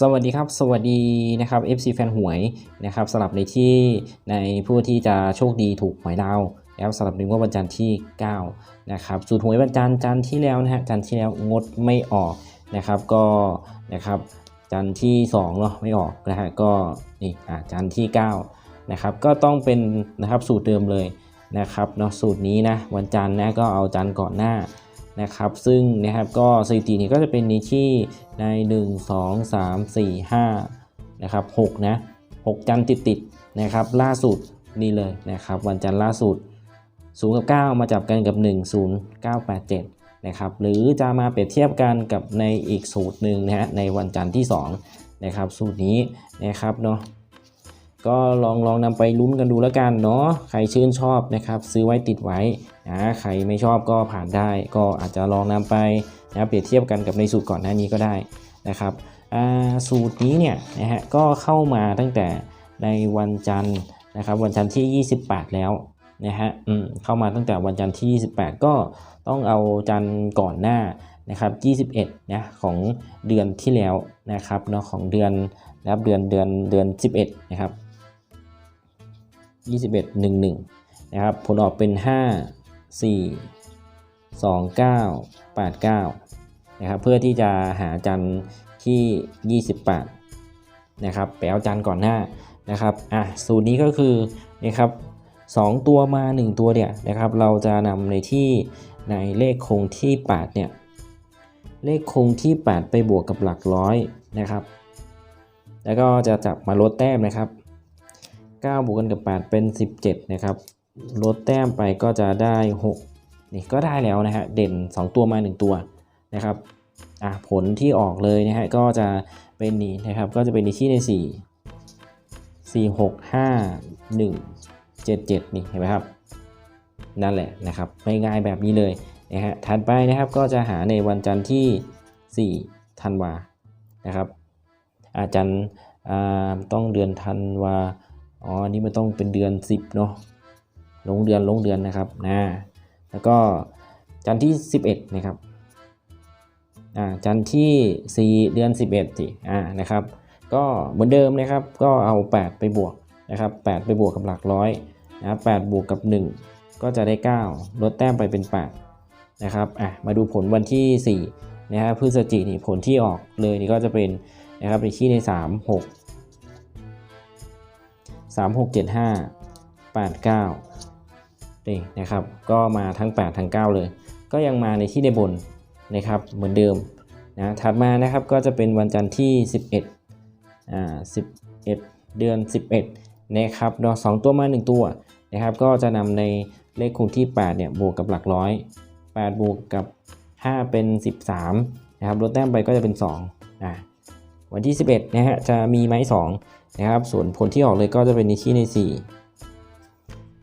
สวัสดีครับ สวัสดีนะครับ FC แฟนหวยนะครับสำหรับในที่ในผู้ที่จะโชคดีถูกหวยดาวแล้วสำหรับในงวดวันจันทร์ที่9นะครับสูตรหวยวันจันทร์จันทร์ที่แล้วนะฮะจันทร์ที่แล้วงดไม่ออกนะครับก็นะครับจันทร์ที่2เนาะไม่ออกนะฮะก็นี่อะจันทร์ที่9นะครับก็ต้องเป็นนะครับสูตรเดิมเลยนะครับเนาะสูตรนี้นะวันจันทร์นะก็เอาจันทร์ก่อนหน้า นะครับ ซึ่งนะครับก็สถิตินี้ก็จะเป็นในที่ใน 1 2 3 4 5นะครับ6นะ6จันติดติดนะครับล่าสุดนี่เลยนะครับวันจันทร์ล่าสุด0กับ 9 มาจับกันกับ 1 0 9 8 7นะครับหรือจะมาเปรียบเทียบกันกับในอีกสูตรหนึ่งนะฮะในวันจันทร์ที่2นะครับสูตรนี้นะครับเนาะ ก็ลองลองนำไปลุ้นกันดูแล้วกันเนาะใครชื่นชอบนะครับ ซื้อไว้ติดไว้นะใครไม่ชอบก็ผ่านได้ ก็อาจจะลองนำไปนะเปรียบเทียบกันกับในสูตรก่อนหน้านี้ก็ได้นะครับอ่าสูตรนี้เนี่ยนะฮะก็เข้ามาตั้งแต่ในวันจันทร์นะครับวันจันทร์ที่ 28 แล้วนะฮะอืมเข้ามาตั้งแต่วันจันทร์ที่ 28 ก็ต้องเอาจันทร์ก่อนหน้านะครับ 21 นะของเดือนที่แล้วนะครับเนาะของเดือนนะครับเดือนเดือนเดือน 11 นะครับ 21 11 นะครับ ผลออกเป็น 5 4 2 9 8 9 นะครับ เพื่อที่จะหาจันทร์ที่ 28 นะครับ ไปเอาจันทร์ก่อนหน้านะครับ อะ สูตรนี้ก็คือนะครับ2ตัวมา 1 ตัวเนี่ยนะครับ เราจะนำในที่ในเลขคงที่8เนี่ย เลขคงที่ 8 ไปบวกกับหลักร้อยนะครับ แล้วก็จะจับมาลดแต้มนะครับ 9 บวกกันกับ 8 เป็น 17 นะครับลดแต้มไปก็จะได้ 6 นี่ก็ได้แล้วนะฮะเด่น 2 ตัวมา 1 ตัวนะครับอะผลที่ออกเลยนะฮะก็จะเป็นนี่นะครับก็จะเป็นในที่ใน 4 4 6 5 1 7 7 นี่เห็นไหมครับ นั่นแหละนะครับง่ายๆแบบนี้เลยนะฮะถัดไปนะครับก็จะหาในวันจันทร์ที่ 4 ธันวานะครับอาจารย์อ่าต้องเดือนธันวา อ๋ออันนี่มันต้องเป็นเดือน 10เนาะลงเดือนลงเดือนนะครับนะแล้วก็จันทร์ที่ 11 นะครับอ่าจันทร์ที่ 4 เดือน 11สิอ่านะครับ ก็เหมือนเดิมนะครับ ก็เอา 8 ไปบวกนะครับ 8 ไปบวกกับหลักร้อยนะ8บวกกับ 1 ก็จะได้ 9 ลดแต้มไปเป็น 8 นะครับอะมาดูผลวันที่ 4 นะครับพฤศจิกนี่ผลที่ออกเลยนี่ก็จะเป็นนะครับในที่ใน 3 6 3 6 7 5 8 9นี่นะครับ ก็มาทั้ง 8 ทั้ง 9 เลย ก็ยังมาในที่ในบนนะครับ เหมือนเดิมนะถัดมานะครับก็จะเป็นวันจันทร์ที่ 11อ่า11 เดือน 11 นะครับเนาะสองตัวมา 1 ตัวนะครับ ก็จะนำในเลขคูณที่ 8 เนี่ย บวกกับหลักร้อย 8 บวกกับ 5 เป็น 13 นะครับลดแต้มไปก็จะเป็น2อ่าวันที่ 11 นะฮะ จะมีไหม2 นะครับ ส่วนผลที่ออกเลยก็จะเป็นในที่ใน 4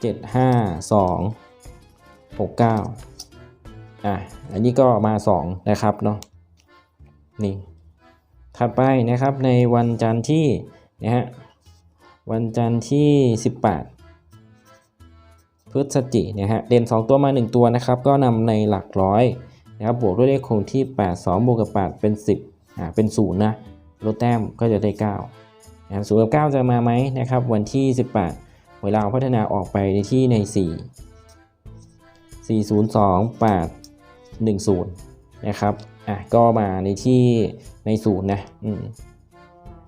7 5 2 6 9อะอันนี้ก็มา 2 นะครับเนาะนี่ถัดไปนะครับในวันจันทร์ที่นะฮะวันจันทร์ที่ 18 พฤศจิกนะฮะเด่น 2 ตัวมา 1 ตัวนะครับ ก็นำในหลักร้อยนะครับบวกด้วยเลขคงที่ 8 2บวกกับ 8 เป็น 10อ่าเป็น 0 นะลดแต้มก็จะได้ 9 นะครับศูนย์กับ9จะมาไหมนะครับ วันที่ 18 เวลาพัฒนาออกไปในที่ใน 4 4 0 2 8 1 0 นะครับอะก็มาในที่ในศูนย์นะอืม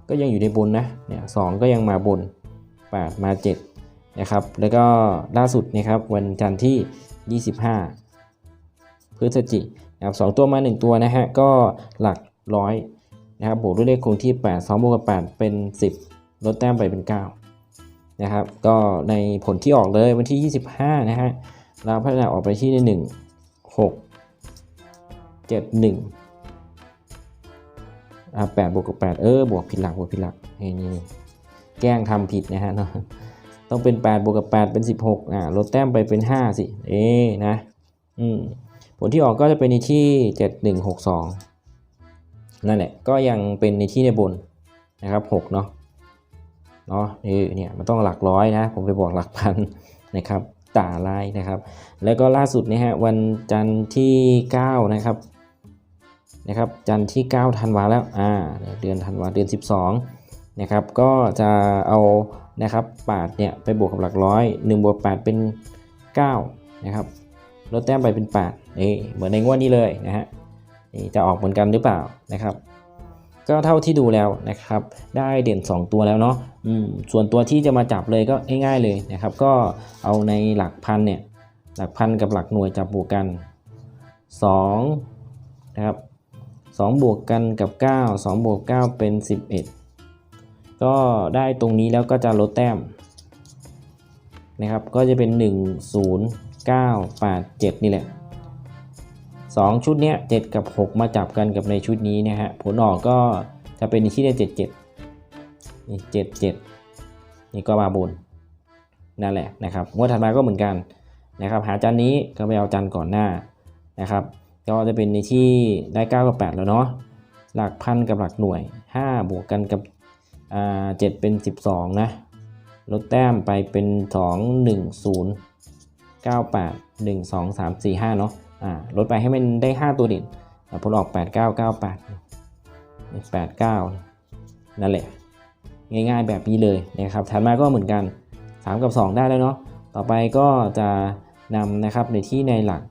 ก็ยังอยู่ในบนนะเนี่ยสก็ยังมาบน 8 มา 7 นะครับ แล้วก็ล่าสุดนะครับวันจันทร์ที่ 25 พฤศจิกนะครับสองตัวมา 1 ตัวนะฮะก็หลักร้อย นะครับบวกด้วยเลขคงที่ 8 2บวกกับ8เป็น 10 ลดแต้มไปเป็น 9 นะครับ ก็ในผลที่ออกเลยวันที่ 25 นะฮะ เราพัฒนาออกไปที่ใน 1 6 7 1อ่า8บวกกับ 8 เออ บวกผิดหลัก บวกผิดหลัก นี่นี่นี่แกล้งทำผิดนะฮะเนาะต้องเป็น 8 บวกกับ 8 เป็น 16อ่าลดแต้มไปเป็น 5 สิ เอ๊นะ อืม ผลที่ออกก็จะเป็นในที่ 7162 นั่นแหละก็ยังเป็นในที่ในบนนะครับ6เนาะเนาะเออเนี่ยมันต้องหลักร้อยนะ ผมไปบอกหลักพันนะครับต่าลายนะครับ แล้วก็ล่าสุดนะฮะวันจันทร์ที่ 9 นะครับนะครับจันทร์ที่ 9 ธันวาแล้วอ่าเดือนธันวาเดือน 12นะครับก็จะเอานะครับ8เนี่ยไปบวกกับหลักร้อย1บวก8เป็น9นะครับลดแต้มไปเป็น8นี่เหมือนในงวดนี้เลยนะฮะ นี่จะออกเหมือนกันหรือเปล่านะครับ ก็เท่าที่ดูแล้วนะครับ ได้เด่น 2 ตัวแล้วเนาะส่วนตัวที่จะมาจับเลยก็ง่ายๆเลยนะครับ ก็เอาในหลักพันเนี่ยหลักพันกับหลักหน่วยจับบวกกัน2นะครับ2บวกกันกับ 9 2บวก9เป็น 11 ก็ได้ตรงนี้แล้วก็จะลดแต้มนะครับ ก็จะเป็น 1 0 9 8 7 นี่แหละ 2 ชุดเนี้ย7กับ 6 มาจับกันกับในชุดนี้นะฮะผลออกก็จะเป็นที่ได้7 7นี่7 7นี่ก็มาบนนั่นแหละนะครับงวดถัดมาก็เหมือนกันนะครับ หาจานนี้ก็ไปเอาจานก่อนหน้านะครับก็จะเป็นในที่ได้9กับ8 แล้วเนาะหลักพันกับหลักหน่วย 5 บวกกันกับอ่า7เป็น 12 นะ ลดแต้มไปเป็น 2 1 0 9 8 1 2 3 4 5 เนาะ อ่าลดไปให้มันได้ 5 ตัวด่นอะผลออก 8 9 9 8 8 9 นั่นแหละ ง่ายๆแบบนี้เลยนะครับถัดมาก็เหมือนกัน 3 กับ 2 ได้แล้วเนาะต่อไปก็จะนำนะครับในที่ในหลัก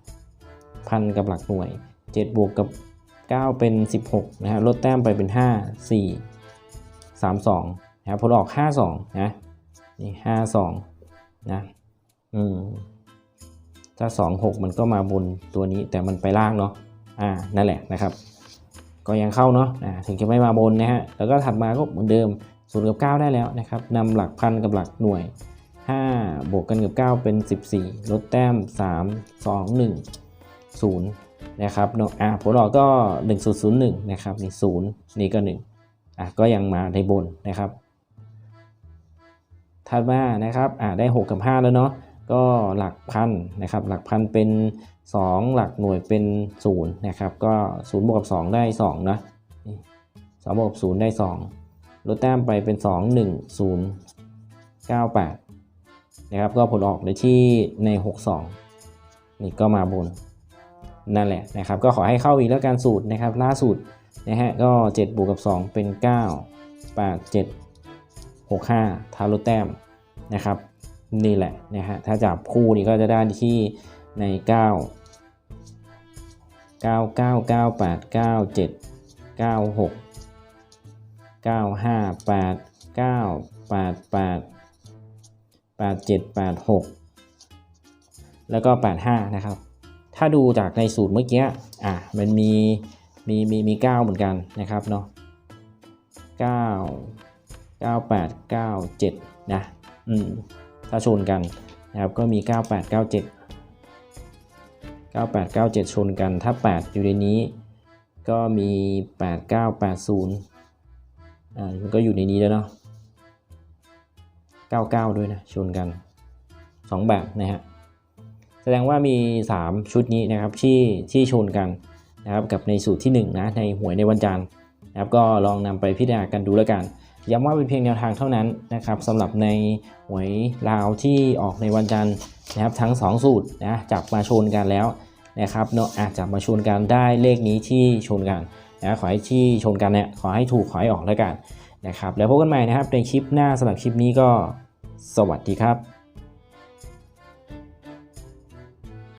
พันกับหลักหน่วย 7 บวกกับ 9 เป็น 16 นะฮะลดแต้มไปเป็น 5 4 3 2นะครับผลออก 5 2 นะ นี่ 5 2 นะ อืม ถ้า 2 6 มันก็มาบนตัวนี้แต่มันไปล่างเนาะอ่านั่นแหละนะครับ ก็ยังเข้าเนาะอ่าถึงจะไม่มาบนนะฮะแล้วก็ถัดมาก็เหมือนเดิมศูนย์กับ 9 ได้แล้วนะครับนำหลักพันกับหลักหน่วย 5 บวกกันกับ 9 เป็น 14 ลดแต้ม 3 2 1 0 นะครับเนาะอะผลออกก็ 1001 นะครับนี่0นี่ก็ 1 อะก็ยังมาในบนนะครับถัดมานะครับอะได้ 6 กับ 5 แล้วเนาะ ก็หลักพันนะครับหลักพันเป็น 2 หลักหน่วยเป็น0นะครับก็0บวกกับ 2 ได้2นะนี่2บวกกับ0ได้ 2 ลดแต้มไปเป็น 2 1 0 9 8นะครับก็ผลออกในที่ใน 62 นี่ก็มาบนนั่นแหละนะครับก็ขอให้เข้าอีกแล้วการสูตรนะครับล่าสุดนะฮะก็ 7 บวกกับ 2 เป็น 9 8 7 6 5ทาลดแต้มนะครับ นี่แหละนะฮะถ้าจับคู่นี่ก็จะได้ที่ใน 9 9 9 9 8 9 7 9 6 9 5 8 9 8 8 8 7 8 6 แล้วก็ 85 นะครับ ถ้าดูจากในสูตรเมื่อกี้อะมันมีมีมีมี 9 เหมือนกันนะครับเนาะ9 9 8 9 7 นะ อืม ถ้าชนกันนะครับก็มี 98 97 98 97 ชนกัน ถ้า 8 อยู่ในนี้ ก็มี 89 80อ่ามันก็อยู่ในนี้แล้วเนาะ99 ด้วยนะ ชนกัน 2 แบบนะฮะแสดงว่ามี 3 ชุดนี้นะครับที่ที่ชนกันนะครับกับในสูตรที่ 1 นะในหวยในวันจันทร์นะครับก็ลองนำไปพิจารณากันดูแล้วกัน ย้ำว่าเป็นเพียงแนวทางเท่านั้นนะครับสำหรับในหวยลาวที่ออกในวันจันทร์นะครับทั้ง 2 สูตรนะจับมาชนกันแล้วนะครับเนาะอาจจะมาชนกันได้เลขนี้ที่ชนกันนะขอให้ที่ชนกันเนี่ยขอให้ถูกขอให้ออกแล้วกันนะครับแล้วพบกันใหม่นะครับในคลิปหน้าสำหรับคลิปนี้ก็สวัสดีครับ